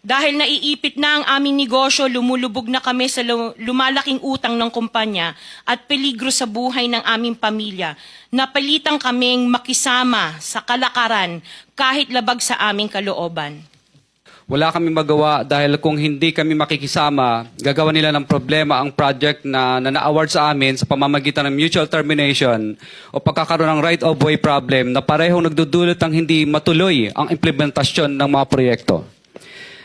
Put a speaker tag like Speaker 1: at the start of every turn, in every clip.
Speaker 1: Dahil naiipit na ang aming negosyo, lumulubog na kami sa lu- lumalaking utang ng kumpanya at peligro sa buhay ng aming pamilya. Napalitan kaming makisama sa kalakaran kahit labag sa aming kalooban.
Speaker 2: Wala kami magawa dahil kung hindi kami makikisama, gagawa nila ng problema ang project na, na na-award sa amin sa pamamagitan ng mutual termination o pagkakaroon ng right of way problem na parehong nagdudulot ng hindi matuloy ang implementasyon ng mga proyekto.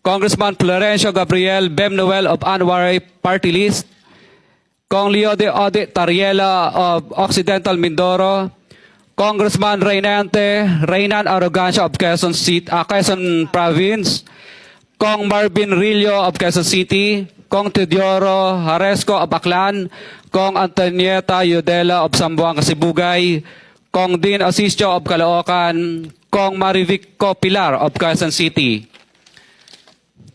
Speaker 2: Congressman Florencio Gabriel Bem Noel of Anwar Party List, Kong Leo de Ode Tariela of Occidental Mindoro, Congressman Reynante Reynan Arrogancia of Quezon, City, ah, Quezon Province, Kong Marvin Rillo of Quezon City, Kong Teodoro Haresco of Aklan, Kong Antonieta Yudela of Sambuanga, Sibugay, Kong Dean Asisio of Caloocan, Kong Marivic Pilar of Quezon City.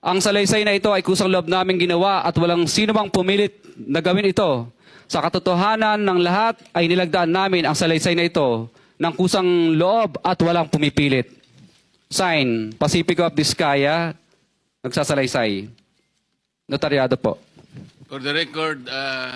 Speaker 2: Ang salaysay na ito ay kusang loob namin ginawa at walang sino mang pumilit na gawin ito. Sa katotohanan ng lahat ay nilagdaan namin ang salaysay na ito ng kusang loob at walang pumipilit. Sign, Pacifico of Vizcaya, nagsasalaysay. Notaryado po.
Speaker 3: For the record, uh,